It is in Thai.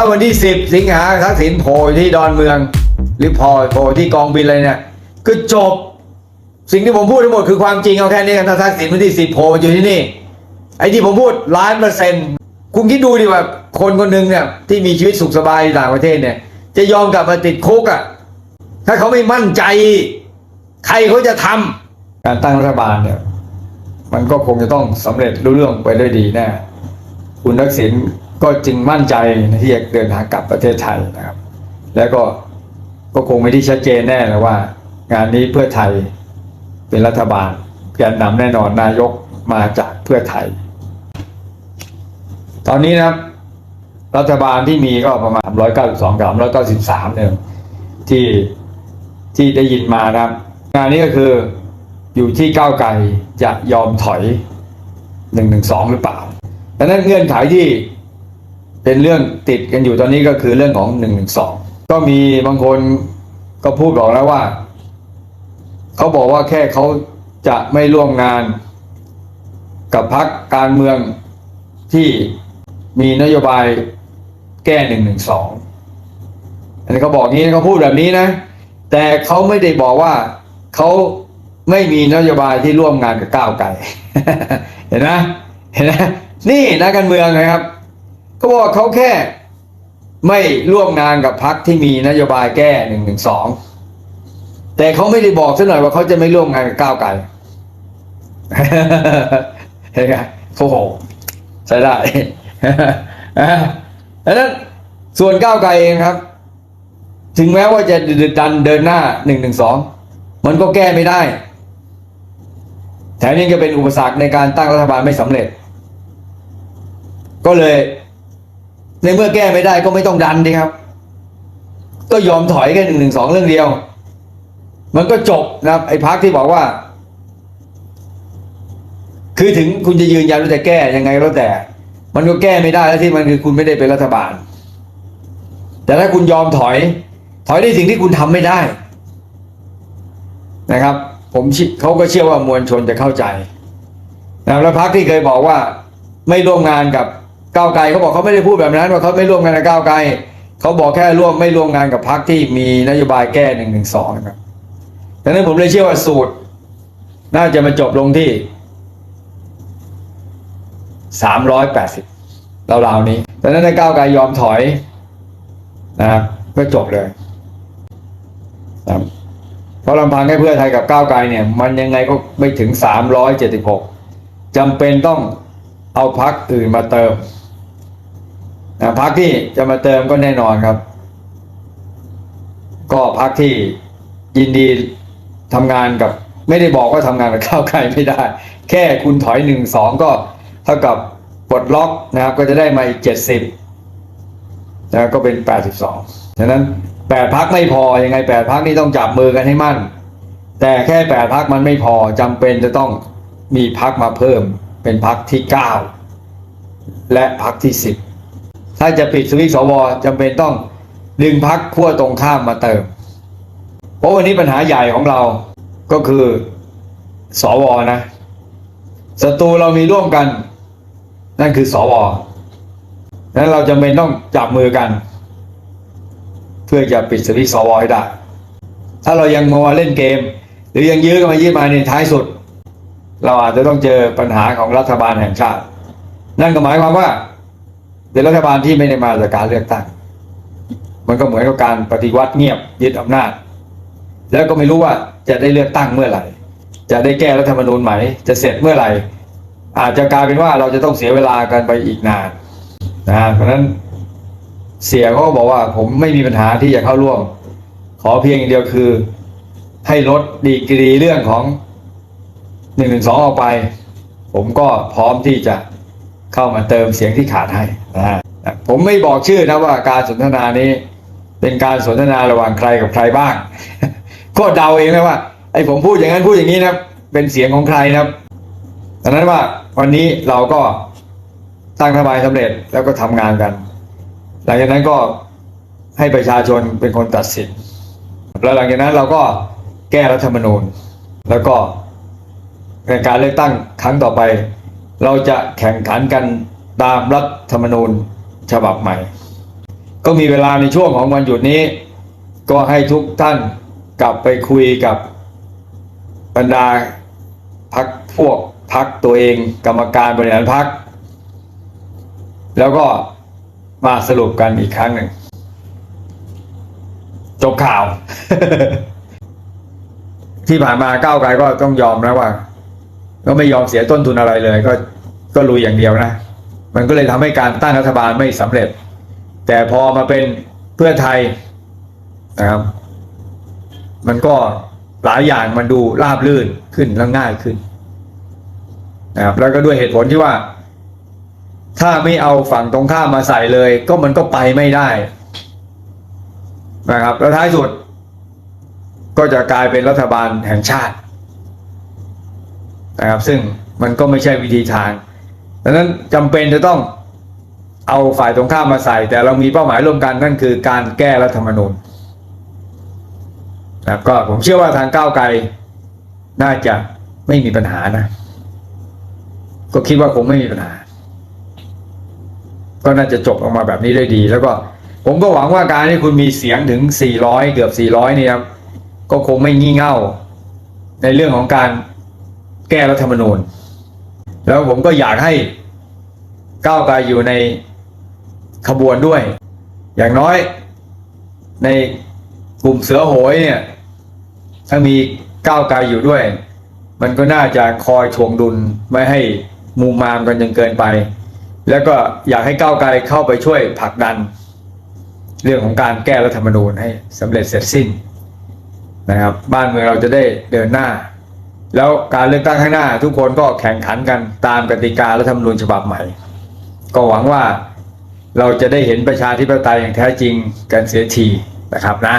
ถ้าวันที่ 10 สิงหาทักษิณโผล่ที่ดอนเมือง หรือพอโผล่ที่กองบินอะไรเนี่ยก็จบ สิ่งที่ผมพูดทั้งหมดคือความจริงเอาแค่นี้กันถ้าทักษิณวันที่ 10 โผล่อยู่ที่นี่ ไอ้ที่ผมพูดล้านเปอร์เซ็นต์คุณคิดดูดิว่าคนคนหนึ่งเนี่ยที่มีชีวิตสุขสบายในต่างประเทศเนี่ย จะยอมกลับมาติดคุกอะถ้าเขาไม่มั่นใจ ใครเขาจะทำการตั้งรัฐบาลเนี่ยมันก็คงจะต้องสำเร็จรุ่เรื่องไปด้วยดีแน่คุณทักษิณ ก็จึงมั่นใจที่จะเดินทางกลับประเทศไทยนะครับ แล้วก็ก็คงไม่ที่ชัดเจนแน่เลยว่า งานนี้เพื่อไทยเป็นรัฐบาลแกนนำแน่นอนนายกมาจากเพื่อไทย ตอนนี้นะครับ รัฐบาลที่มีก็ประมาณ 192กับ193เนี่ยที่ที่ได้ยินมานะครับ งานนี้ก็คืออยู่ที่ก้าวไกลจะยอมถอย 112 หรือเปล่าดังนั้นเงื่อนไขที่ เป็นเรื่องติดกันอยู่ตอนนี้ก็คือเรื่องของ112ก็มีบางคนก็พูดบอกแล้วว่า เขาบอกว่าแค่เขาจะไม่ร่วมงานกับพรรคการเมืองที่มีนโยบายแก้หนึ่งหนึ่งสองอันนี้เขาบอกงี้เขาพูดแบบนี้นะ แต่เขาไม่ได้บอกว่าเขาไม่มีนโยบายที่ร่วมงานกับก้าวไกลเห็นไหมเห็นไหมนี่นักการเมืองนะครับ เขาบอกว่าเขาแค่ ไม่ร่วมงานกับพรรคที่มีนโยบายแก้หนึ่งหนึ่งสองแต่เขาไม่ได้บอกซะหน่อยว่าเขาจะไม่ร่วมงานกับก้าวไกลเห็นไหมโอ้โหใช้ได้ดังนั้นส่วนก้าวไกลเองครับ ถึงแม้ว่าจะดันเดินหน้าหนึ่งหนึ่งสองมันก็แก้ไม่ได้ แถมยังจะเป็นอุปสรรคในการตั้งรัฐบาลไม่สำเร็จ ก็เลย ในเมื่อแก้ไม่ได้ก็ไม่ต้องดันดีครับ ก็ยอมถอยแค่หนึ่งหนึ่งสองเรื่องเดียว มันก็จบนะครับ ไอ้พักที่บอกว่า คือถึงคุณจะยืนยันว่าจะแก้ยังไงก็แล้วแต่ มันก็แก้ไม่ได้แล้วที่มันคือคุณไม่ได้เป็นรัฐบาล แต่ถ้าคุณยอมถอย ถอยในสิ่งที่คุณทำไม่ได้นะครับ ผมเขาก็เชื่อว่ามวลชนจะเข้าใจนะแล้วพักที่เคยบอกว่าไม่ร่วมงานกับ ก้าวไกลเขาบอกเขาไม่ได้พูดแบบนั้นว่าเขาไม่ร่วมงานกับก้าวไกลเขาบอกแค่ร่วมไม่ร่วมงานกับพักที่มีนโยบายแก้หนึ่งหนึ่งสองนะครับดังนั้นผมเลยเชื่อว่าสูตร น่าจะมาจบลงที่สามร้อยแปดสิบราวๆนี้ดังนั้นในก้าวไกลยอมถอยนะครับก็จบเลยนะครับเพราะลำพังแค่เพื่อไทยกับก้าวไกลเนี่ย มันยังไงก็ไม่ถึงสามร้อยเจ็ดสิบหกจำเป็นต้องเอาพักอื่นมาเติม นะพักที่จะมาเติมก็แน่นอนครับ ก็พักที่ยินดีทำงานกับ ไม่ได้บอกว่าทำงานกับก้าวไกลไม่ได้ แค่คุณถอยหนึ่งสองก็เท่ากับปลดล็อกนะครับ ก็จะได้มาอีกเจ็ดสิบนะก็เป็นแปดสิบสองฉะนั้นแปดพักไม่พอยังไงแปดพักนี่ต้องจับมือกันให้มั่น แต่แค่แปดพักมันไม่พอจำเป็นจะต้องมีพักมาเพิ่มเป็นพักที่เก้าและพักที่สิบ ถ้าจะปิดสวิตสวจำเป็นต้องดึงพักขั้วตรงข้ามมาเติม เพราะวันนี้ปัญหาใหญ่ของเราก็คือสวนะศัตรูเรามีร่วมกัน นั่นคือสวนั้นเราจำเป็นต้องจับมือกัน เพื่อจะปิดสวิตสวให้ได้ถ้าเรายังมัวเล่นเกม หรือยังยื้อกันมายื้อมาในท้ายสุด เราอาจจะต้องเจอปัญหาของรัฐบาลแห่งชาติ นั่นก็หมายความว่า เป็นรัฐบาลที่ไม่ได้มาจากการเลือกตั้ง มันก็เหมือนกับการปฏิวัติเงียบยึดอำนาจ แล้วก็ไม่รู้ว่าจะได้เลือกตั้งเมื่อไหร่ จะได้แก้รัฐธรรมนูญใหม จะเสร็จเมื่อไหร่ อาจจะกลายเป็นว่าเราจะต้องเสียเวลากันไปอีกนานนะเพราะฉะนั้นเสียเขาก็บอกว่าผมไม่มีปัญหาที่จะเข้าร่วม ขอเพียงอย่างเดียวคือ ให้ลดดีกรีเรื่องของหนึ่งหนึ่งสองออกไป ผมก็พร้อมที่จะ เข้ามาเติมเสียงที่ขาดให้นะฮะผมไม่บอกชื่อนะว่าการสนทนานี้เป็นการสนทนาระหว่างใครกับใครบ้าง ก็เดาเองนะว่าไอ้ผมพูดอย่างนั้นพูดอย่างนี้นะเป็นเสียงของใครนะครับดังนั้นว่าวันนี้เราก็ตั้งรัฐบาลสำเร็จแล้วก็ทำงานกัน หลังจากนั้นก็ให้ประชาชนเป็นคนตัดสิน แล้วหลังจากนั้นเราก็แก้รัฐธรรมนูญ แล้วก็ในการเลือกตั้งครั้งต่อไป เราจะแข่งขันกันตามรัฐธรรมนูญฉบับใหม่ ก็มีเวลาในช่วงของวันหยุดนี้ ก็ให้ทุกท่านกลับไปคุยกับบรรดาพักพวกพักตัวเองกรรมการบริหารพัก แล้วก็มาสรุปกันอีกครั้งหนึ่ง จบข่าว ที่ผ่านมาก้าวไกลก็ต้องยอมนะว่า ก็ไม่ยอมเสียต้นทุนอะไรเลย ก็ก็ลุยอย่างเดียวนะ มันก็เลยทำให้การตั้งรัฐบาลไม่สำเร็จ แต่พอมาเป็นเพื่อไทยนะครับ มันก็หลายอย่างมันดูราบรื่นขึ้นและง่ายขึ้นนะครับแล้วก็ด้วยเหตุผลที่ว่า ถ้าไม่เอาฝั่งตรงข้ามมาใส่เลย ก็มันก็ไปไม่ได้นะครับแล้วท้ายสุด ก็จะกลายเป็นรัฐบาลแห่งชาติ นะครับ ซึ่งมันก็ไม่ใช่วิธีทางดังนั้นจำเป็นจะต้องเอาฝ่ายตรงข้ามมาใส่ แต่เรามีเป้าหมายร่วมกันนั่นคือการแก้รัฐธรรมนูญนะก็ผมเชื่อว่าทางก้าวไกลน่าจะไม่มีปัญหานะ ก็คิดว่าคงไม่มีปัญหา ก็น่าจะจบออกมาแบบนี้ได้ดี แล้วก็ผมก็หวังว่าการที่คุณมีเสียงถึง 400 เกือบ 400 เนี่ยครับ ก็คงไม่งี่เง่า ในเรื่องของการ แก้รัฐธรรมนูญ แล้วผมก็อยากให้ก้าวไกลอยู่ในขบวนด้วย อย่างน้อยในกลุ่มเสือโหยเนี่ย ถ้ามีก้าวไกลอยู่ด้วย มันก็น่าจะคอยทวงดุลไม่ให้มูมามกันจนเกินไป แล้วก็อยากให้ก้าวไกลเข้าไปช่วยผลักดัน เรื่องของการแก้รัฐธรรมนูญให้สำเร็จเสร็จสิ้นนะครับ บ้านเมืองเราจะได้เดินหน้า แล้วการเลือกตั้งข้างหน้า ทุกคนก็แข่งขันกันตามกติการัฐธรรมนูญฉบับใหม่ ก็หวังว่าเราจะได้เห็นประชาธิปไตยอย่างแท้จริงกันเสียทีนะครับนะ